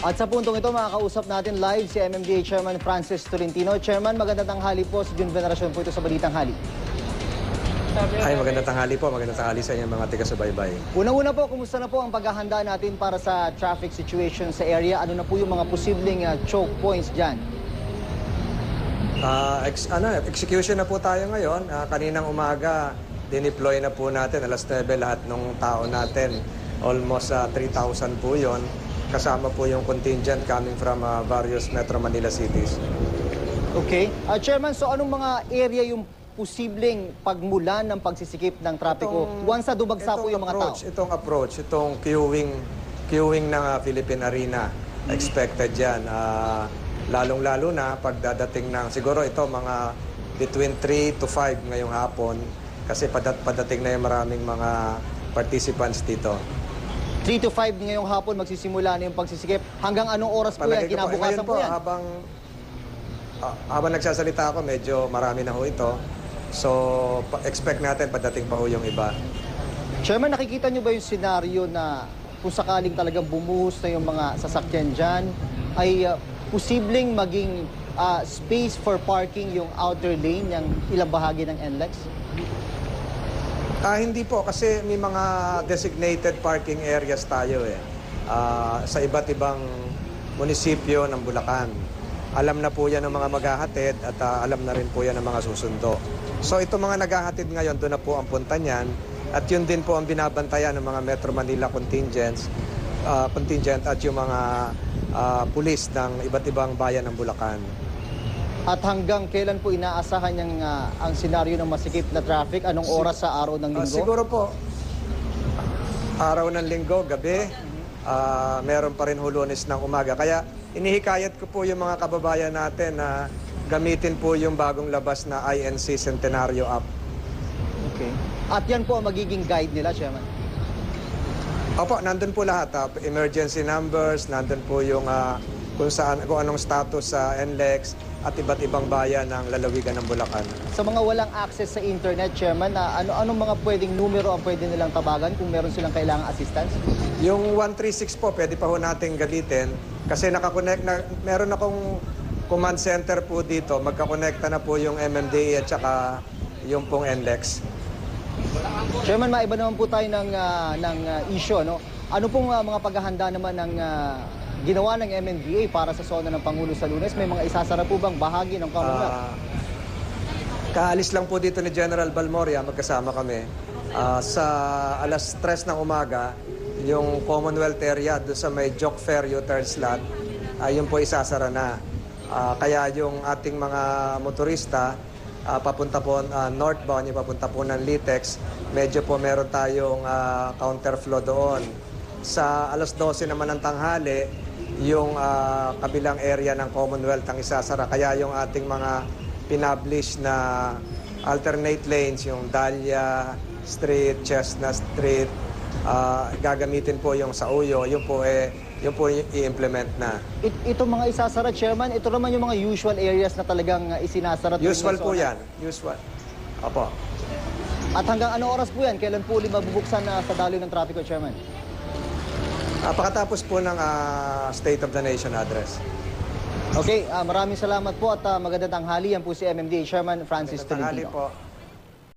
At sa puntong ito, makakausap natin live si MMDA Chairman Francis Tolentino. Chairman, magandang tanghali po. Si Jun Veneracion po ito sa Balitang Hali. Ay, magandang tanghali po. Magandang tanghali sa inyo mga taga-subaybay. Unang-una po, kumusta na po ang paghahanda natin para sa traffic situation sa area? Ano na po yung mga posibleng ah, choke points dyan? Ah, ex, ano, execution na po tayo ngayon. Ah, kaninang umaga, dineploy na po natin, alas 9 lahat ng tao natin. Almost ah, 3,000 po yon Kasama po yung contingent coming from ah, various Metro Manila cities. Okay. Ah, Chairman, so anong mga area yung posibleng pagmulan ng pagsisikip ng trapiko once na dumagsa po itong yung mga tao? approach, Itong approach, itong queuing, queuing ng ah, Philippine Arena, expected yan. Ah, lalong-lalo na pagdadating ng, siguro ito mga between 3 to 5 ngayong hapon kasi padat, padating na yung maraming mga participants dito. 3 to 5 ngayong hapon magsisimula na yung pagsisikip. Hanggang anong oras po yan? Palagay ko po, Kinabukasan ngayon po yan? habang, ah, habang nagsasalita ako, medyo marami na ho ito. So, pa- expect natin padating pa ho yung iba. Chairman, nakikita niyo ba yung senaryo na kung sakaling talagang bumuhos na yung mga sasakyan dyan, ay uh, posibleng maging uh, space for parking yung outer lane ng ilang bahagi ng NLEX? Ah, hindi po kasi may mga designated parking areas tayo eh. Ah, sa iba't ibang munisipyo ng Bulacan. Alam na po yan ng mga maghahatid at ah, alam na rin po yan ng mga susundo. So ito mga naghahatid ngayon, doon na po ang punta niyan. At yun din po ang binabantayan ng mga Metro Manila contingents, ah, contingent at yung mga ah, pulis ng iba't ibang bayan ng Bulacan. At hanggang kailan po inaasahan yung, uh, ang senaryo ng masikip na traffic? Anong oras sa araw ng Ah, linggo? siguro po, araw ng linggo, gabi, ah, meron pa rin hulunis ng umaga. Kaya inihikayat ko po yung mga kababayan natin na gamitin po yung bagong labas na INC Centenario app. Okay. At yan po ang magiging guide nila, Chairman. Opo, nandun po lahat. ah, emergency numbers, nandun po yung ah, kung saan, kung anong status sa NLEX at iba't ibang bayan ng lalawigan ng Bulacan. Sa mga walang access sa internet, Chairman, na ano anong mga pwedeng numero ang pwede nilang tabagan kung meron silang kailangang assistance? Yung 136 po, pwede pa ho nating galitin kasi nakakonect na, meron akong command center po dito. Magkakonekta na po yung MMDA at saka yung pong NLEX. Chairman, maiba naman po tayo ng, ah, ng ah, issue. Ano, ano pong ah, mga paghahanda naman ng ah, ginawa ng MMDA para sa zona ng Pangulo sa lunes? May mga isasara po bang bahagi ng Commonwealth? Ah, kaalis lang po dito ni General Balmoria, magkasama kami. Ah, sa alas 3 ng umaga, yung Commonwealth area doon sa may Jock Fair U-turn slot, ay yun po isasara na. Ah, kaya yung ating mga motorista, ah, papunta po ah, northbound, yung papunta po ng Litex, medyo po meron tayong ah, counterflow doon. Sa alas 12 naman ng tanghali, yung ah, kabilang area ng Commonwealth ang isasara. Kaya yung ating mga pinablish na alternate lanes, yung Dahlia Street, Chestnut Street, ah, gagamitin po yung sa Uyo. Yun po eh, yun po i-implement na. It, ito mga isasara, Chairman, ito naman yung mga usual areas na talagang ah, isinasara. Usual po yan. Usual. Opo. At hanggang ano oras po yan? Kailan po ulit mabubuksan na sa daloy ng trapiko, Chairman? Ah, pakatapos po ng ah, State of the Nation address. Okay, ah, maraming salamat po at ah, magandang tanghali. Yan po si MMDA Chairman Francis Tanghali Tolentino. po.